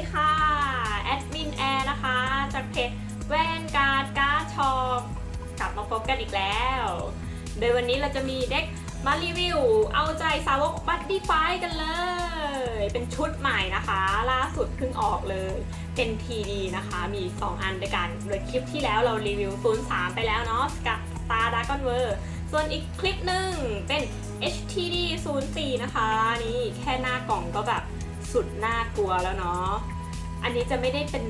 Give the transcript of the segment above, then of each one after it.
ดีค่ะแอดมินแอร์นะคะ จากเพจแวนการ์ดการ์ดชอปกลับมาพบกันอีกแล้ว โดยวันนี้เราจะมีเด็กมารีวิว เอาใจสาวกบัตตี้ไฟกันเลย เป็นชุดใหม่นะคะ ล่าสุดเพิ่งออกเลย เป็น TD นะคะ มี 2 อันด้วยกัน โดยคลิปที่แล้วเรารีวิว 03 ไปแล้วเนาะกับ Star Dragon w o r ส่วนอีกคลิปหนึ่งเป็น HTD 04 นะคะ นี่แค่หน้ากล่องก็แบบ สุดน่ากลัวแล้วเนาะ อันนี้จะไม่ได้เป็น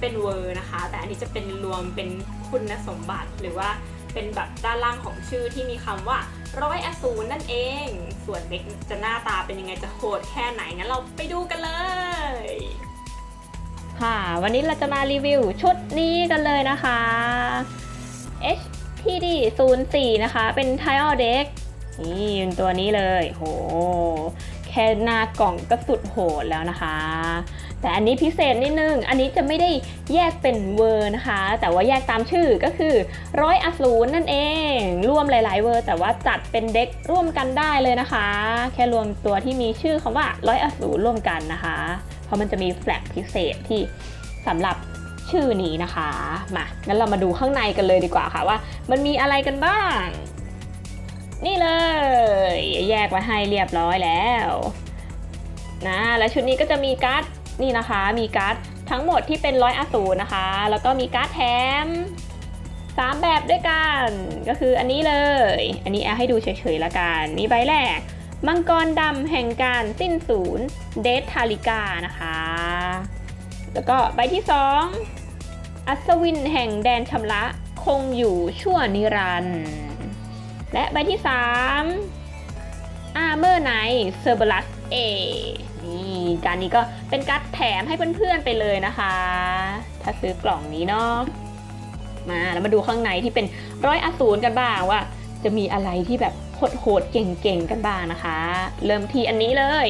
เป็นเวอร์นะคะ แต่อันนี้จะเป็นรวมเป็นคุณสมบัติหรือว่าเป็นแบบด้านล่างของชื่อที่มีคำว่าร้อยอสูรนั่นเอง ส่วนเด็กจะหน้าตาเป็นยังไงจะโหดแค่ไหนงั้นเราไปดูกันเลย ค่ะ วันนี้เราจะมารีวิวชุดนี้กันเลยนะคะ HTD 04นะคะ เป็น Tile Deck นี่ตัวนี้เลย โห แค่หน้ากล่องก็สุดโหดแล้วนะคะ แต่อันนี้พิเศษนิดนึง อันนี้จะไม่ได้แยกเป็นเวอร์นะคะ แต่ว่าแยกตามชื่อก็คือร้อยอสูรนั่นเองร่วมหลาย ๆ เวอร์แต่ว่าจัดเป็นเด็กร่วมกันได้เลยนะคะ แค่รวมตัวที่มีชื่อคำว่าร้อยอสูรร่วมกันนะคะ เพราะมันจะมีแฟลกพิเศษที่สำหรับชื่อนี้นะคะ มา งั้นเรามาดูข้างในกันเลยดีกว่าค่ะว่า มันมีอะไรกันบ้าง นี่เลย แยกไว้ให้เรียบร้อยแล้วนะและชุดนี้ก็จะมีการ์ดนี่นะคะ มีการ์ดทั้งหมดที่เป็นร้อยอสูรนะคะ แล้วก็มีการ์ดแถมสามแบบด้วยกัน ก็คืออันนี้เลย อันนี้แอร์ให้ดูเฉยๆละกันนี่ใบแรก มังกรดำแห่งการสิ้นศูนย์เดททาริกานะคะ แล้วก็ใบที่สองอัศวินแห่งแดนชำระคงอยู่ชั่วนิรันดร์ และใบที่ 3 Armor Knight Cerberus A นี่การนี้ก็เป็นการ์ดแถมให้เพื่อนๆไปเลยนะคะ ถ้าซื้อกล่องนี้เนาะมาแล้วมาดูข้างในที่เป็นร้อยอสูรกันบ้างว่า จะมีอะไรที่แบบโหดๆเก่งๆกันบ้างนะคะ เริ่มที่อันนี้เลย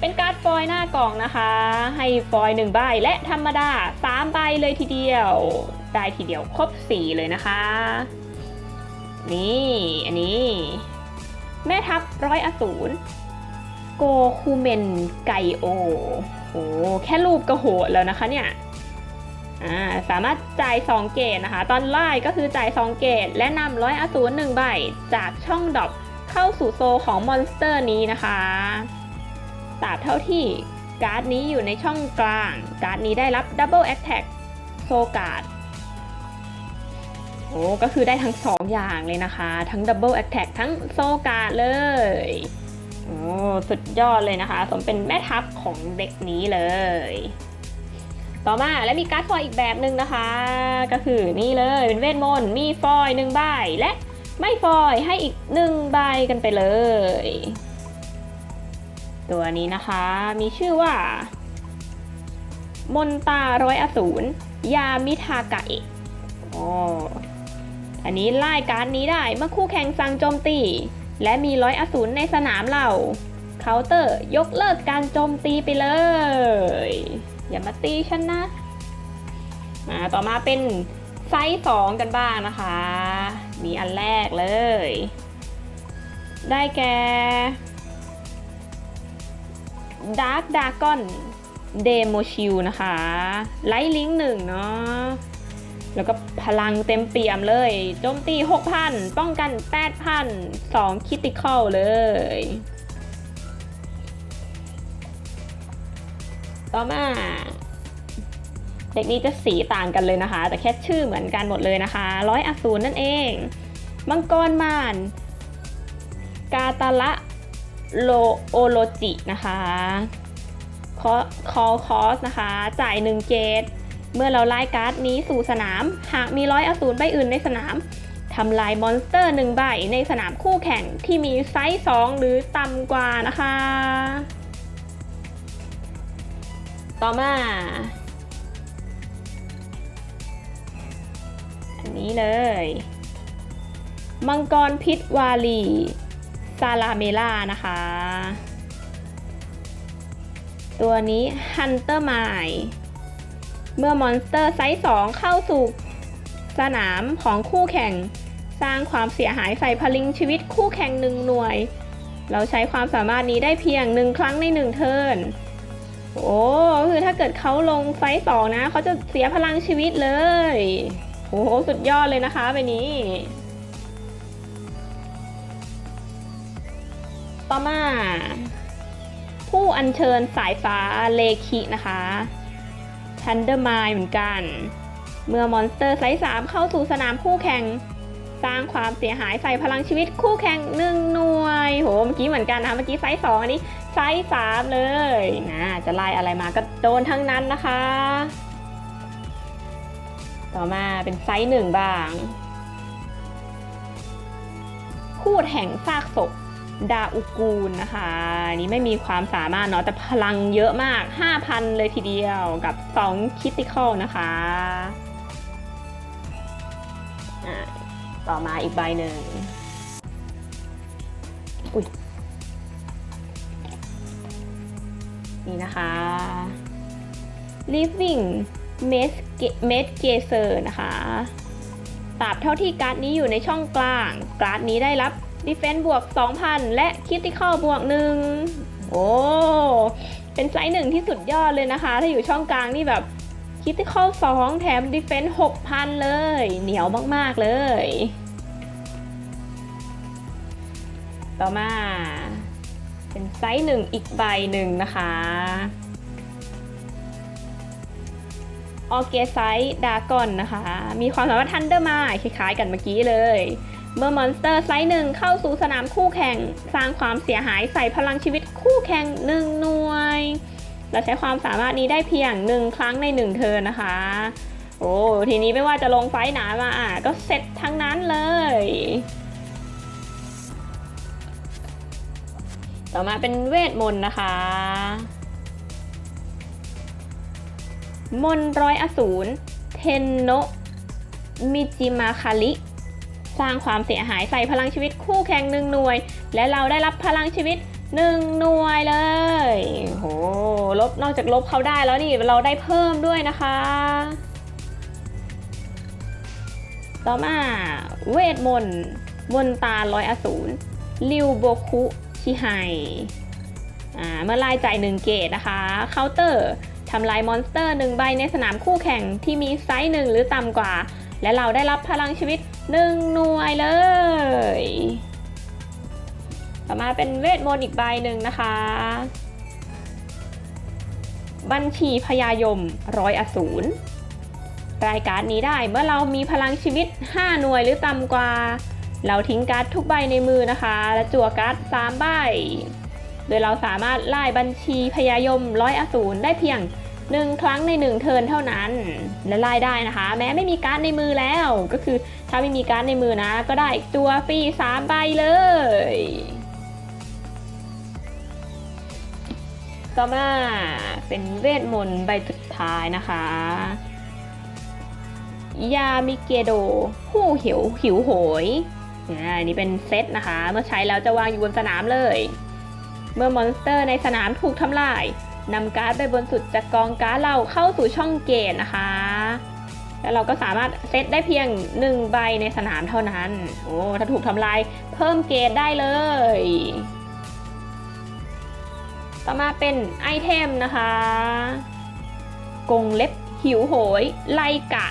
เป็นการ์ดฟอยล์หน้ากล่องนะคะ ให้ฟอยล์หนึ่งใบและธรรมดา3ใบเลยทีเดียว ได้ทีเดียวครบ4เลยนะคะ นี่อันนี้ แม่ทัพร้อยอสูรโกคูเมนไกโอโหแค่รูปก็โหดแล้วนะคะเนี่ยสามารถจ่าย 2 เกตนะคะ ตอนไล่ก็คือจ่าย 2 เกต และนำร้อยอสูร1ใบ จากช่องดอปเข้าสู่โซของมอนสเตอร์นี้นะคะตราบเท่าที่การ์ดนี้อยู่ในช่องกลาง การ์ดนี้ได้รับดับเบิลแอ t แท็กโซการ์ด โอ้ก็คือได้ทั้งสองอย่างเลยนะคะ ทั้ง Double Attack ทั้งโซกาเลยโอ้สุดยอดเลยนะคะ สมเป็นแม่ทัพของเด็กนี้เลย ต่อมาและมีการ์ดฟอยอีกแบบหนึ่งนะคะ ก็คือนี่เลยเป็นเวทมนต์มีฟอยหนึ่งใบและไม่ฟอยให้อีกหนึ่งใบกันไปเลย ตัวนี้นะคะมีชื่อว่า มนตาร้อยอสูรยามิทากะเอะโอ้ อันนี้ไล่การ์ดนี้ได้เมื่อคู่แข่งสั่งโจมตี และมีร้อยอสูรในสนามเราเคาน์เตอร์ยกเลิกการโจมตีไปเลย อย่ามาตีฉันนะมาต่อมาเป็นไซส์2กันบ้างนะคะนี่อันแรกเลย ได้แก่ Dark Dragon Demo s h i e l นะคะ ไลท์ลิงก์หนึ่งเนาะ แล้วก็พลังเต็มเปี่ยมเลย โจมตี 6,000 ป้องกัน 8,000 2คิติคอลเลย ต่อมา เด็กนี้จะสีต่างกันเลยนะคะ แต่แค่ชื่อเหมือนกันหมดเลยนะคะร้อยอสูรนั่นเองมังกรมาน กาตาละโลโอโลจินะคะคอคอคอสนะคะ จ่าย1เกต เมื่อเราไล่การ์ดนี้สู่สนาม หากมีร้อยอสูรใบอื่นในสนามทำลายมอนสเตอร์หนึ่งใบในสนามคู่แข่งที่มีไซส์ 2 หรือต่ำกว่านะคะ ต่อมา อันนี้เลย มังกรพิษวาลี ซาลาเมล่านะคะ ตัวนี้ฮันเตอร์ไม เมื่อมอนสเตอร์ไซส์ 2 เข้าสู่สนามของคู่แข่ง สร้างความเสียหายใส่พลิงชีวิตคู่แข่งหนึ่งหน่วย เราใช้ความสามารถนี้ได้เพียงหนึ่งครั้งในหนึ่งเทิร์นโอ้คือถ้าเกิดเขาลงไฟต์สองนะเขาจะเสียพลังชีวิตเลยโอ้โหสุดยอดเลยนะคะใบนี้ ต่อมา ผู้อัญเชิญสายฟ้าเลคินะคะ ทันเดอร์มายเหมือนกัน เมื่อมอนสเตอร์ไซส์ 3 เข้าสู่สนามคู่แข่ง สร้างความเสียหายใส่พลังชีวิตคู่แข่งหนึ่งหน่วย โห เมื่อกี้เหมือนกันนะเมื่อกี้ไซส์สองอันนี้ไซส์สามเลยนะจะไล่อะไรมาก็โดนทั้งนั้นนะคะ ต่อมาเป็นไซส์หนึ่งบ้าง พูดแห่งซากศพ ดาอุกูลนะคะอันนี้ไม่มีความสามารถเนาะแต่พลังเยอะมาก 5,000 เลยทีเดียวกับ 2 คิติคอลนะคะะต่อมาอีกใบหนึ่งอุ้ยนี่นะคะ living m e d m e d g a z e r นะคะตราบเท่าที่การ์ดนี้อยู่ในช่องกลาง การ์ดนี้ได้รับ Defense บวก 2,000 และ Critical บวก 1 โอ้ เป็นไซส์หนึ่งที่สุดยอดเลยนะคะ ถ้าอยู่ช่องกลางนี่แบบ Critical 2 แถม Defense 6,000 เลย เหนียวมาก ๆ เลย ต่อมา เป็นไซส์หนึ่งอีกใบหนึ่งนะคะออเกไซด์ดากอนนะคะ มีความสามารถทันเดอร์มาคล้ายๆกันเมื่อกี้เลย เมื่อมอนสเตอร์ไซส์หนึ่งเข้าสู่สนามคู่แข่ง สร้างความเสียหายใส่พลังชีวิตคู่แข่งหนึ่งหน่วย เราใช้ความสามารถนี้ได้เพียงหนึ่งครั้งในหนึ่งเทิร์นนะคะ โอ้ทีนี้ไม่ว่าจะลงไฟหนมาอะก็เสร็จทั้งนั้นเลย ต่อมาเป็นเวทมนต์นะคะมนร้อยอสูรเทนโนมิจิมาคาริ สร้างความเสียหายใส่พลังชีวิตคู่แข่งหนึ่งหน่วย และเราได้รับพลังชีวิตหนึ่งหน่วยเลยโหลบนอกจากลบเขาได้แล้วนี่เราได้เพิ่มด้วยนะคะ ต่อมาเวทมนต์มนตาร้อยอสูรริวโบคุชิไฮเมื่อไล่จ่ายหนึ่งเกตนะคะเคาน์เตอร์ทำลายมอนสเตอร์หนึ่งใบในสนามคู่แข่งที่มีไซส์หนึ่งหรือต่ำกว่า และเราได้รับพลังชีวิต หนึ่งหน่วยเลย ต่อมาเป็นเวทมนต์อีกใบหนึ่งนะคะ บัญชีพยายมร้อยอสูรรายการนี้ได้เมื่อเรามีพลังชีวิต 5 หน่วยหรือต่ำกว่า เราทิ้งการ์ดทุกใบในมือนะคะ และจั่วการ์ด3ใบ โดยเราสามารถไล่บัญชีพยายมร้อยอสูรได้เพียง 1 ครั้งใน 1 เทิร์นเท่านั้น และไล่ได้นะคะ แม้ไม่มีการ์ดในมือแล้ว ก็คือถ้าไม่มีการ์ดในมือนะ ก็ได้จั่วฟรี3ใบเลย ต่อมาเป็นเวทมนต์ใบสุดท้ายนะคะยามิเกโดผู้หิวหิวโหยอันนี้เป็นเซตนะคะ เมื่อใช้แล้วจะวางอยู่บนสนามเลย เมื่อมอนสเตอร์ในสนามถูกทำลาย นำการ์ดไปบนสุดจากกองการ์ดเราเข้าสู่ช่องเกตนะคะ แล้วเราก็สามารถเซตได้เพียง 1 ใบในสนามเท่านั้น โอ้ ถ้าถูกทำลายเพิ่มเกตได้เลย ต่อมาเป็นไอเทมนะคะ กงเล็บหิวโหย ไลกะ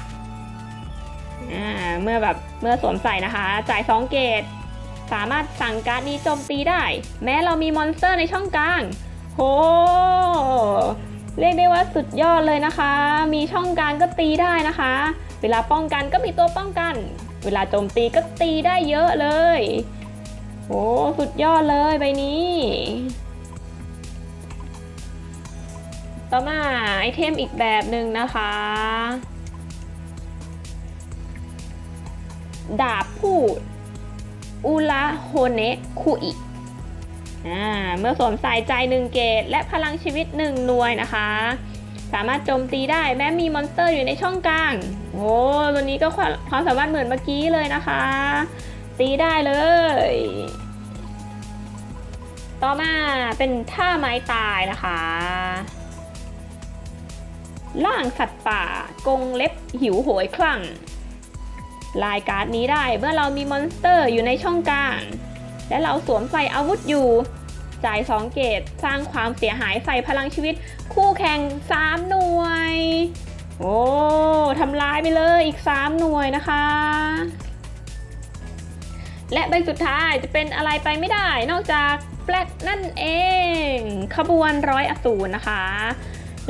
เมื่อแบบเมื่อสวมใส่นะคะ จ่าย2เกต สามารถสั่งการ์ดนี้โจมตีได้ แม้เรามีมอนสเตอร์ในช่องกลาง โห เรียกได้ว่าสุดยอดเลยนะคะ มีช่องกางก็ตีได้นะคะ เวลาป้องกันก็มีตัวป้องกัน เวลาโจมตีก็ตีได้เยอะเลยโหสุดยอดเลยใบนี้ ต่อมาไอเทมอีกแบบหนึ่งนะคะ ดาบพูดอุระโฮเนะคุอิ เมื่อสวมใส่ใจหนึ่งเกตและพลังชีวิตหนึ่งหน่วยนะคะ สามารถโจมตีได้แม้มีมอนสเตอร์อยู่ในช่องกลาง โอ้ตัวนี้ก็ความสามารถเหมือนเมื่อกี้เลยนะคะ ตีได้เลย ต่อมาเป็นท่าไม้ตายนะคะ ล่างสัตว์ป่ากงเล็บหิวโหยคลั่งลายการ์ดนี้ได้เมื่อเรามีมอนสเตอร์อยู่ในช่องกลาง และเราสวมใส่อาวุธอยู่ จ่าย 2 เกตสร้างความเสียหายใส่พลังชีวิต คู่แข่ง 3 หน่วย โอ้ทำลายไปเลยอีก 3 หน่วยนะคะ และใบสุดท้ายจะเป็นอะไรไปไม่ได้ นอกจากแฟลกนั่นเอง ขบวนร้อยอสูรนะคะ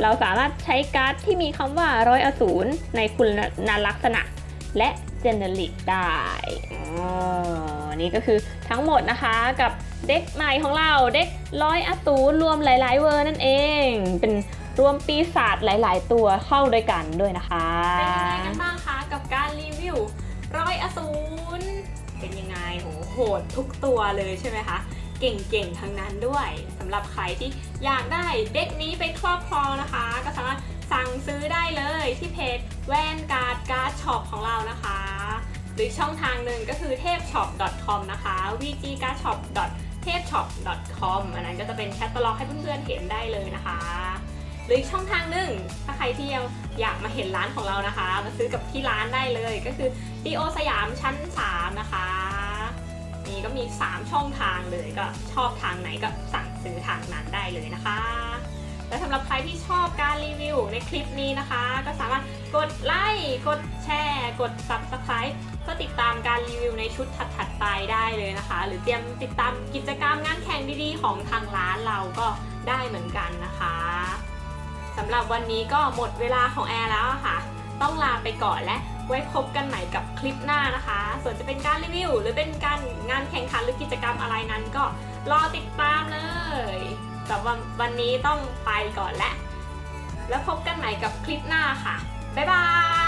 เราสามารถใช้การ์ดที่มีคำว่าร้อยอสูรในคุณลักษณะและเจเนริกได้ อ๋อนี่ก็คือทั้งหมดนะคะกับเด็กใหม่ของเราเด็กร้อยอสูรรวมหลาย ๆ เวอร์นั่นเอง เป็นรวมปีศาจหลาย ๆ ตัวเข้าด้วยกันด้วยนะคะเป็นยังไงกันบ้างคะกับการรีวิวร้อยอสูรเป็นยังไงโหโหดทุกตัวเลยใช่ไหมคะเก่งๆทั้งนั้นด้วยสำหรับใครที่อยากได้เด็กนี้ไปครอบครองนะคะ ก็สามารถสั่งซื้อได้เลยที่เพจแวนการ์ดการ์ดช็อปของเรานะคะ หรือช่องทางหนึ่งก็คือเทพช็อป .com นะคะ vg g a r d s h o p เทพช็อป .com อันนั้นก็จะเป็นแคตตาล็อกให้เพื่อนๆเห็นได้เลยนะคะหรืออีกช่องทางหนึ่งถ้าใครที่ยังอยากมาเห็นร้านของเรานะคะ มาซื้อกับที่ร้านได้เลยก็คือดีโอสยามชั้น 3 นะคะนี่ก็มี 3 ช่องทางเลยก็ชอบทางไหนก็สั่งซื้อทางนั้นได้เลยนะคะ และสำหรับใครที่ชอบการรีวิวในคลิปนี้นะคะ ก็สามารถกดไลค์กดแชร์ กด subscribe ก็ติดตามการรีวิวในชุดถัดๆไปได้เลยนะคะ หรือเตรียมติดตามกิจกรรมงานแข่งดีๆ ของทางร้านเราก็ได้เหมือนกันนะคะสำหรับวันนี้ก็หมดเวลาของแอร์แล้วค่ะ ต้องลาไปก่อนและไว้พบกันใหม่กับคลิปหน้านะคะ ส่วนจะเป็นการรีวิว หรือเป็นการงานแข่งขันหรือกิจกรรมอะไรนั้นก็รอติดตามเลยแต่ว่าวันนี้ต้องไปก่อนและ แล้วพบกันใหม่กับคลิปหน้าค่ะ บ๊ายบาย